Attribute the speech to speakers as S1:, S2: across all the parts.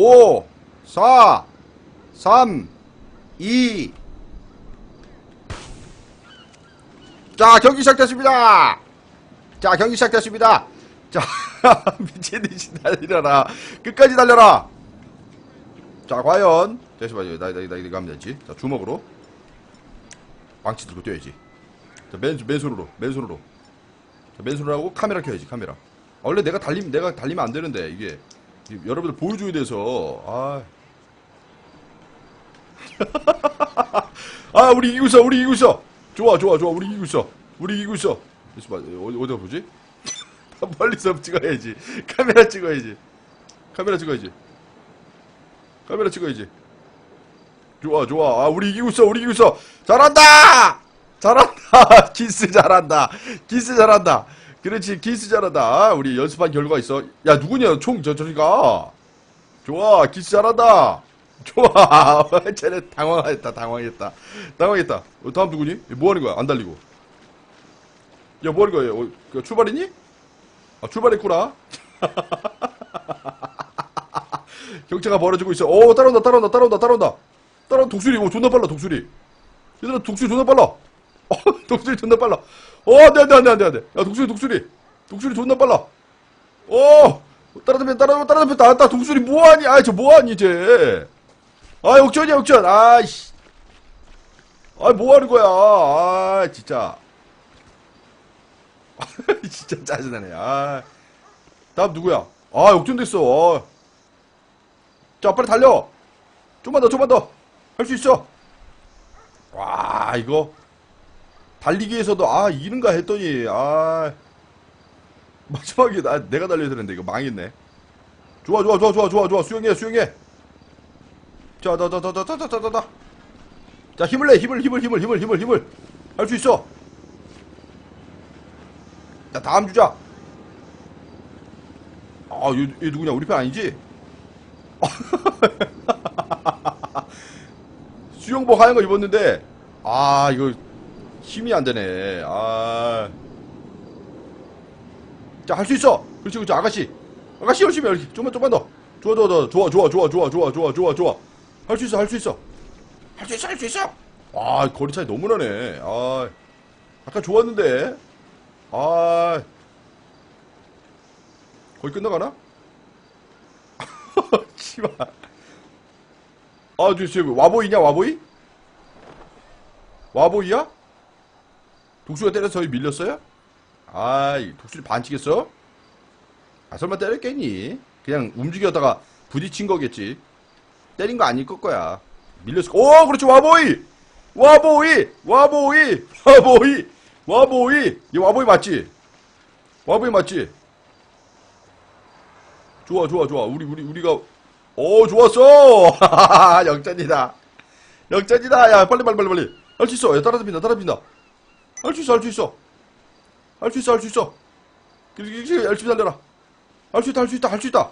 S1: 5, 4, 3, 2. 자, 경기 시작됐습니다. 자, 경기 시작됐습니다. 자, 미친 듯이 달려라. 끝까지 달려라. 자, 과연. 잠시만요. 나, 나, 나, 이거 하면 되지. 자, 주먹으로. 망치 들고 뛰어야지. 자, 맨, 맨손으로. 맨손으로. 자, 맨손으로 하고 카메라 켜야지, 카메라. 아, 원래 내가 달리면, 내가 달리면 안 되는데, 이게. 이- 여러분들 보여줘야 돼서. 아. 아, 우리 이기고 있어, 우리 이기고 있어. 좋아, 좋아, 좋아, 우리 이기고 있어. 우리 이기고 있어. 어디, 어디가 보지? 멀리서 찍어야지. 카메라 찍어야지. 카메라 찍어야지. 카메라 찍어야지. 좋아, 좋아. 아, 우리 이기고 있어, 우리 이기고 있어. 잘한다! 잘한다! 키스 잘한다. 키스 잘한다. 그렇지, 키스 잘한다. 아, 우리 연습한 결과 있어. 야, 누구냐? 총, 저, 저리가. 좋아, 키스 잘한다. 좋아. 쟤네 당황했다, 당황했다. 당황했다. 어, 다음 누구니? 뭐 하는 거야? 안 달리고. 야, 뭐 하는 거야? 어, 그 출발했니? 아, 출발했구나. 경차가 벌어지고 있어. 오, 따라온다, 따라온다, 따라온다, 따라온다. 따라온다, 독수리. 오, 존나 빨라, 독수리. 얘들아, 독수리 존나 빨라. 어, 독수리 존나 빨라. 어, 안 돼, 안 돼, 안 돼, 안 돼, 안 돼. 야, 독수리, 독수리. 독수리 존나 빨라. 오! 따라잡혔, 따라, 따라잡혔다. 아, 따, 독수리 뭐하니? 아, 저 뭐하니, 쟤. 아, 역전이야, 역전. 아이씨. 아, 뭐하는 거야. 아, 진짜. 진짜 짜증나네. 아. 다음 누구야? 아, 역전됐어. 어. 자, 빨리 달려. 좀만 더, 좀만 더. 할 수 있어. 와, 이거. 달리기에서도, 아, 이른가 했더니, 아. 마지막에 나, 내가 달려야 되는데, 이거 망했네. 좋아, 좋아, 좋아, 좋아, 좋아, 좋아. 수영해, 수영해. 자, 다, 다, 다, 다, 다, 다, 다, 다, 다. 자, 힘을 내, 힘을, 힘을, 힘을, 힘을, 힘을, 힘을. 할 수 있어. 자, 다음 주자. 아, 얘, 얘 누구냐? 우리 편 아니지? 수영복 하얀 거 입었는데, 아, 이거 힘이 안 되네. 아. 자, 할 수 있어. 그렇지, 그렇지. 아가씨. 아가씨 열심히, 열심히. 좀만, 좀만 더. 좋아, 좋아, 좋아, 좋아, 좋아, 좋아, 좋아, 좋아, 좋아, 좋아. 할 수 있어, 할 수 있어. 할 수 있어, 할 수 있어. 아, 거리 차이 너무 나네. 아, 아까 좋았는데. 아, 거의 끝나가나? 씨발. 아, 저, 저, 와보이냐, 와보이? 와보이야? 독수리가 때려서 저희 밀렸어요? 아이, 독수리 반치겠어? 아, 설마 때렸겠니? 그냥 움직였다가 부딪힌 거겠지. 때린 거 아닐 것 거야. 밀렸을 거. 오, 그렇지, 와보이! 와보이! 와보이! 와보이! 와보이! 이 와보이 맞지? 와보이 맞지? 좋아, 좋아, 좋아. 우리, 우리, 우리가, 오, 좋았어! 역전이다. 역전이다. 야, 빨리, 빨리, 빨리, 빨리. 할 수 있어. 야, 따라잡힌다, 따라잡힌다. 할 수 있어, 할 수 있어. 할 수 있어, 할 수 있어. 열심히 달려라. 할 수 있다, 할 수 있다, 할 수 있다.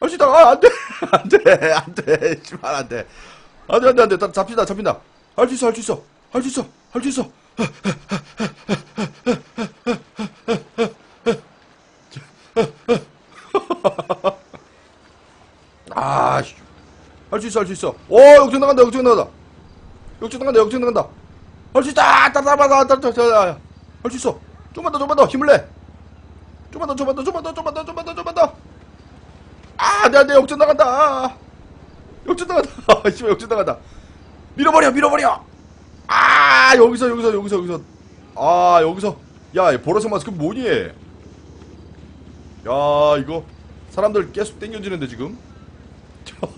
S1: 할 수 있다. 아, 안 돼. 안 돼, 안 돼. 씨발, 안 돼. 안 돼, 안 돼, 안 돼. 따- 잡힌다, 잡힌다. 할 수 있어, 할 수 있어. 할 수 있어, 할 수 있어. 아, 씨. 할수 있어, 할 수 있어. 오, 역전 나간다, 역전 나간다. 역전 나간다, 역전 나간다. 할 수 있다! 따라잡아, 할수 있어. 좀만 더, 좀만 더, 힘을 내. 좀만 더, 좀만 더, 좀만 더, 좀만 더, 좀만 더, 좀만 더. 아, 내, 내 역전 나간다. 아, 역전 나간다. 아, 씨발, 역전 나간다. 밀어버려, 밀어버려. 아, 여기서, 여기서, 여기서, 여기서. 아, 여기서. 야, 보라색 마스크 뭐니? 야, 이거. 사람들 계속 땡겨지는데, 지금.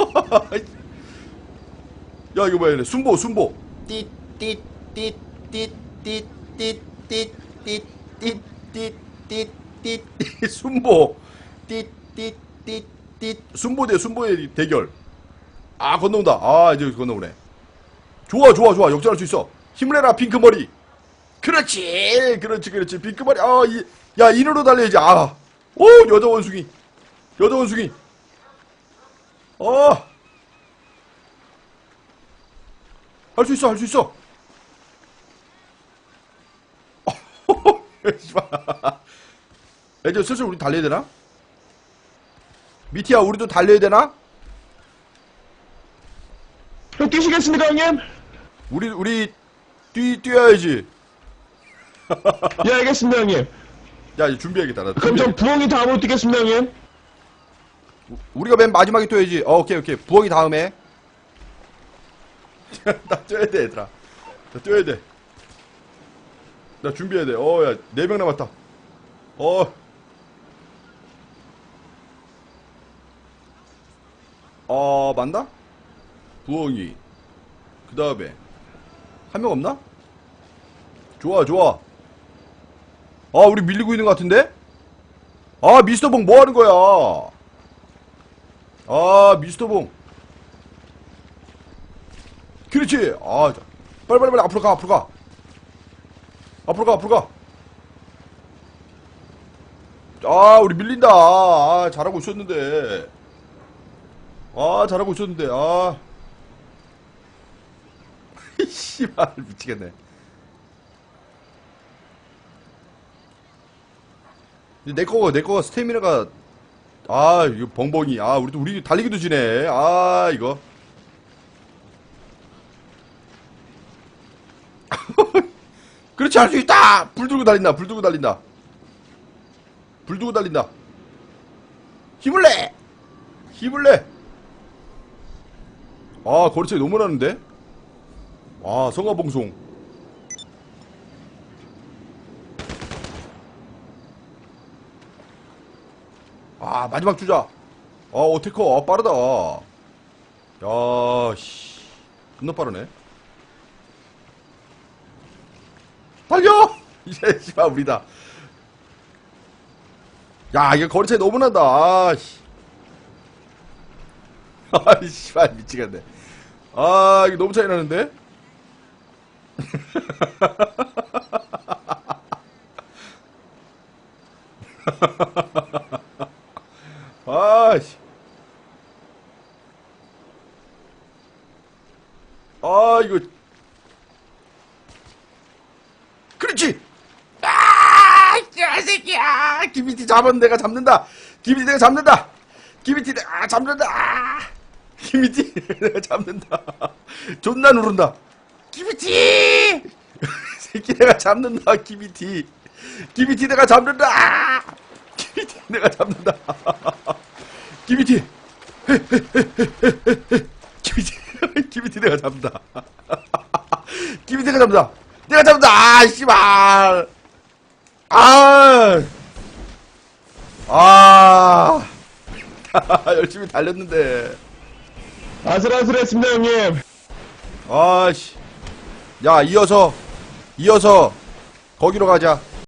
S1: 야, 이거 뭐야, 이래. 순보, 순보. 띠 띠 띠띠띠띠띠띠띠띠띠띠 순보. 띠띠띠띠띠 순보 대 순보의 대결. 아, 건너온다. 아, 이제 건너오네. 좋아, 좋아, 좋아. 역전할 수 있어. 힘을 내라, 핑크머리. 그렇지, 그렇지, 그렇지. 핑크머리. 아, 이, 야, 인으로 달려야지. 아, 오, 여자 원숭이. 여자 원숭이. 어. 할 수 있어, 할 수 있어. 씨발. 야, 이제 슬슬 우리 달려야 되나? 미티야, 우리도 달려야 되나?
S2: 뛰시겠습니까, 형님?
S1: 우리, 우리, 뛰, 뛰어야지.
S2: 예, 알겠습니다, 형님.
S1: 야, 이제 준비해야겠다. 나
S2: 그럼 전
S1: 준비해야겠다.
S2: 부엉이 다음으로 뛰겠습니다, 형님.
S1: 우리가 맨 마지막에 뛰어야지. 어, 오케이, 오케이. 부엉이 다음에. 나 뛰어야 돼, 얘들아. 나 뛰어야 돼. 나 준비해야 돼. 어, 야, 네 명 남았다. 어. 어, 맞나? 부엉이. 그 다음에. 한 명 없나? 좋아, 좋아. 아, 우리 밀리고 있는 것 같은데? 아, 미스터 봉 뭐 하는 거야? 아, 미스터 봉. 그렇지. 아, 자. 빨리, 빨리, 빨리, 앞으로 가, 앞으로 가. 앞으로 가, 앞으로 가. 아, 우리 밀린다. 아, 잘하고 있었는데. 아, 잘하고 있었는데, 아. 씨발, 미치겠네. 내 거가, 내 거가 스태미나가, 아, 이거 벙벙이. 아, 우리, 우리 달리기도 지네. 아, 이거. 그렇지, 할 수 있다! 불 들고 달린다, 불 들고 달린다. 불 들고 달린다. 힘을 내! 힘을 내! 아, 차이 너무 나는데? 아, 성화봉송. 아, 마지막 주자. 아, 어테커, 아, 빠르다. 야, 씨. 겁나 빠르네. 달려! 이제, 씨발, 우리다. 야, 이거 차이 너무 난다. 아, 씨. 아, 씨발, 미치겠네. 아, 이거 너무 차이 나는데? 아, 씨. 아, 이거. 그렇지! 아, 야, 새끼야! 김이티 잡은 내가 잡는다! 김이티 내가 잡는다! 김이티 내가 아, 잡는다! 아, 김이티 내가 잡는다! 존나 누른다! 김이티! 새끼 내가 잡는다, 김이티! 김이티 내가 잡는다! 아, 김이티 내가 잡는다! 김이티! 김이티, 김이티 내가 잡는다! 김이티 내가 잡는다! 내가 잡는다! 아, 씨발! 아! 아! 열심히 달렸는데.
S2: 아슬아슬했습니다, 형님.
S1: 아씨. 야, 이어서, 이어서, 거기로 가자.